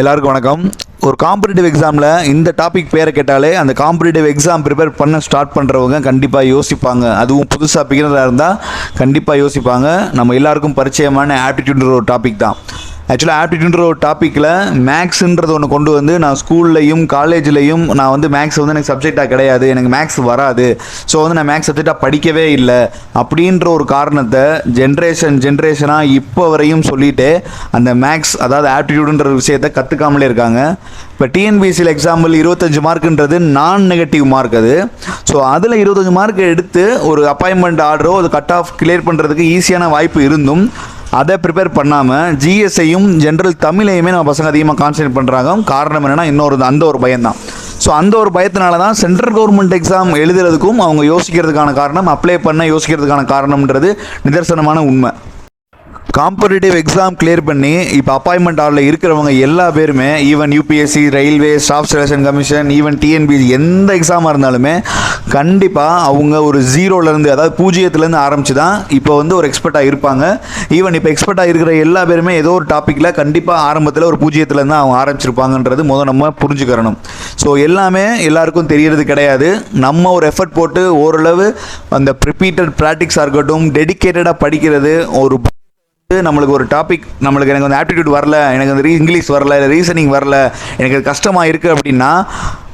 எல்லாருக்கும் வணக்கம். ஒரு காம்படிட்டிவ் எக்ஸாமில் இந்த டாபிக் பேரை கேட்டாலே அந்த காம்படிட்டிவ் எக்ஸாம் ப்ரிப்பேர் பண்ண ஸ்டார்ட் பண்ணுறவங்க கண்டிப்பாக யோசிப்பாங்க. அதுவும் புதுசாக பிகினராக இருந்தால் கண்டிப்பாக யோசிப்பாங்க. நம்ம எல்லாருக்கும் பரிச்சயமான ஆப்டிடியூட்ன்ற ஒரு டாபிக் தான். ஆக்சுவலாக ஆப்டிடியூன்ற ஒரு டாப்பிக்கில் மேக்ஸுன்றது ஒன்று கொண்டு வந்து நான் ஸ்கூல்லையும் காலேஜ்லையும் நான் வந்து மேக்ஸ் வந்து எனக்கு சப்ஜெக்டாக கிடையாது. எனக்கு மேக்ஸ் வராது. ஸோ வந்து நான் மேக்ஸ் சப்ஜெக்டாக படிக்கவே இல்லை. அப்படின்ற ஒரு காரணத்தை ஜென்ரேஷன் ஜென்ரேஷனாக இப்போ வரையும் சொல்லிட்டு அந்த மேக்ஸ் அதாவது ஆப்டிடியூடுன்ற விஷயத்தை கற்றுக்காமலே இருக்காங்க. இப்போ டிஎன்பிஎஸ்சியில் எக்ஸாம்பிள் இருபத்தஞ்சு மார்க்குன்றது நான் நெகட்டிவ் மார்க் அது. ஸோ அதில் இருபத்தஞ்சு மார்க் எடுத்து ஒரு அப்பாயின்மெண்ட் ஆர்டரோ அது கட் ஆஃப் கிளியர் பண்ணுறதுக்கு ஈஸியான வாய்ப்பு இருந்தும் அதை ப்ரிப்பேர் பண்ணாமல் ஜிஎஸ்ஐயும் ஜென்ரல் தமிழையுமே நம்ம பசங்க அதிகமாக கான்சன்ட்ரேட் பண்ணுறாங்க காரணம் என்னென்னா இன்னொரு அந்த ஒரு பயம்தான். ஸோ அந்த ஒரு பயத்தினால தான் சென்ட்ரல் கவர்மெண்ட் எக்ஸாம் எழுதுறதுக்கும் அவங்க யோசிக்கிறதுக்கான காரணம் அப்ளை பண்ண யோசிக்கிறதுக்கான காரணம்ன்றது நிதர்சனமான உண்மை. காம்படிட்டிவ் எக்ஸாம் கிளியர் பண்ணி இப்போ அப்பாயின்மெண்ட் ஆர்டரில் இருக்கிறவங்க எல்லா பேருமே even UPSC railway staff selection commission even TNPSC எந்த எக்ஸாமாக இருந்தாலுமே கண்டிப்பாக அவங்க ஒரு ஜீரோலேருந்து அதாவது பூஜ்ஜியத்துலேருந்து ஆரம்பிச்சு தான் இப்போ வந்து ஒரு எக்ஸ்பர்ட்டாக இருப்பாங்க. ஈவன் இப்போ எக்ஸ்பர்ட்டாக இருக்கிற எல்லா பேருமே ஏதோ ஒரு டாப்பிக்கில் கண்டிப்பாக ஆரம்பத்தில் ஒரு பூஜ்ஜியத்துலேருந்து அவங்க ஆரம்பிச்சிருப்பாங்கன்றது முதல் நம்ம புரிஞ்சுக்கிறணும். ஸோ எல்லாமே எல்லாருக்கும் தெரியறது கிடையாது. நம்ம ஒரு எஃபர்ட் போட்டு ஓரளவு அந்த ப்ரிப்பீட்டட் ப்ராக்டிக்ஸாக இருக்கட்டும் டெடிக்கேட்டடாக படிக்கிறது ஒரு நம்மளுக்கு ஒரு டாபிக் நம்மளுக்கு எனக்கு வந்து ஆப்டிடியூட் வரல எனக்கு வந்து ரீ- இங்கிலீஷ் வரல இல்லை ரீசனிங் வரல எனக்கு கஷ்டமாக இருக்குது அப்படின்னா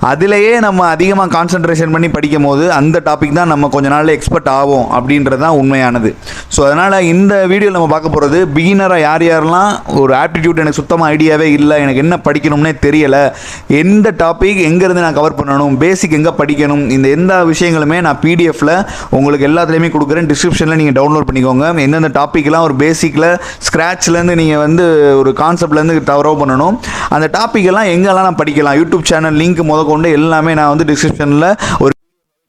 அதிலேயே நம்ம அதிகமாக கான்சென்ட்ரேஷன் பண்ணி படிக்கும் போது அந்த டாபிக் தான் நம்ம கொஞ்ச நாளில் எக்ஸ்பர்ட் ஆகும் அப்படின்றது தான் உண்மையானது. ஸோ அதனால் இந்த வீடியோவில் நம்ம பார்க்க போகிறது பிகினராக யார் யாரெல்லாம் ஒரு ஆப்டிடியூட் எனக்கு சுத்தமாக ஐடியாவே இல்லை எனக்கு என்ன படிக்கணும்னே தெரியலை எந்த டாபிக் எங்கேருந்து நான் கவர் பண்ணணும் பேசிக் எங்கே படிக்கணும் இந்த எந்த விஷயங்களுமே நான் பிடிஎஃப்பில் உங்களுக்கு எல்லாத்துலேயுமே கொடுக்குறேன். டிஸ்கிரிப்ஷனில் நீங்கள் டவுன்லோட் பண்ணிக்கோங்க. எந்தெந்த டாப்பிக்லாம் ஒரு பேசிக்கில் ஸ்க்ராட்ச்லேருந்து நீங்கள் வந்து ஒரு கான்செப்ட்லேருந்து தவறவு பண்ணணும். அந்த டாப்பிக்கெல்லாம் எங்கெல்லாம் நான் படிக்கலாம்? யூடியூப் சேனல் லிங்க் முதல் கொண்டு எல்லாமே நான் வந்து டிஸ்கிரிப்ஷனில் ஒரு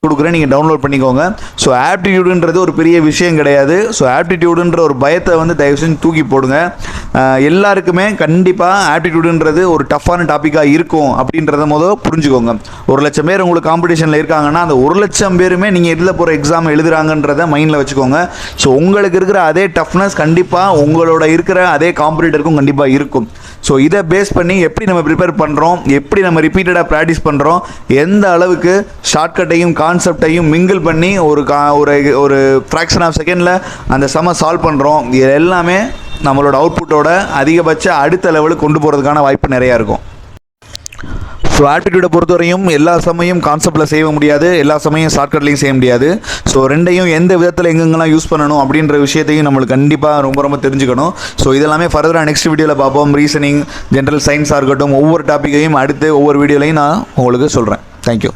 கொடுக்குறேன். நீங்கள் டவுன்லோட் பண்ணிக்கோங்க. ஸோ ஆப்டிடியூடுன்றது ஒரு பெரிய விஷயம் கிடையாது. ஸோ ஆப்டிடியூடுன்ற ஒரு பயத்தை வந்து தயவு செஞ்சு தூக்கி போடுங்க. எல்லாருக்குமே கண்டிப்பாக ஆப்டிடியூடுன்றது ஒரு டஃப்பான டாப்பிக்காக இருக்கும் அப்படின்றத முதல் புரிஞ்சுக்கோங்க. ஒரு லட்சம் பேர் உங்களுக்கு காம்படிஷனில் இருக்காங்கன்னா அந்த ஒரு லட்சம் பேருமே நீங்கள் எழுத போகிற எக்ஸாம் எழுதுறாங்கன்றத மைண்டில் வச்சுக்கோங்க. ஸோ உங்களுக்கு இருக்கிற அதே டஃப்னஸ் கண்டிப்பாக உங்களோட இருக்கிற அதே காம்படிட்டருக்கும் கண்டிப்பாக இருக்கும். ஸோ இதை பேஸ் பண்ணி எப்படி நம்ம ப்ரிப்பேர் பண்ணுறோம் எப்படி நம்ம ரிப்பீட்டடாக ப்ராக்டிஸ் பண்ணுறோம் எந்த அளவுக்கு ஷார்ட்கட்டையும் கான்செப்டையும் மிங்கிள் பண்ணி ஒரு கா ஒரு ஒரு ஃப்ராக்ஷன் ஆஃப் செகண்டில் அந்த சம சால்வ் பண்ணுறோம் இது எல்லாமே நம்மளோட அவுட்புட்டோட அதிகபட்ச அடுத்த லெவலுக்கு கொண்டு போகிறதுக்கான வாய்ப்பு நிறையா இருக்கும். ஸோ ஆப்டிடியூடை பொறுத்தவரையும் எல்லா சமயம் கான்செப்டில் செய்ய முடியாது எல்லா சமயம் ஷார்ட்கட்லையும் செய்ய முடியாது. ஸோ ரெண்டையும் எந்த விதத்தில் எங்கெங்கெல்லாம் யூஸ் பண்ணணும் அப்படின்ற விஷயத்தையும் நம்மளுக்கு கண்டிப்பாக ரொம்ப ரொம்ப தெரிஞ்சுக்கணும். ஸோ இதெல்லாமே ஃபர்தராக நெக்ஸ்ட் வீடியோவில் பார்ப்போம். ரீசனிங் ஜென்ரல் சயின்ஸாக இருக்கட்டும் ஒவ்வொரு டாப்பிக்கையும் அடுத்து ஒவ்வொரு வீடியோலையும் நான் உங்களுக்கு சொல்கிறேன் தேங்க்யூ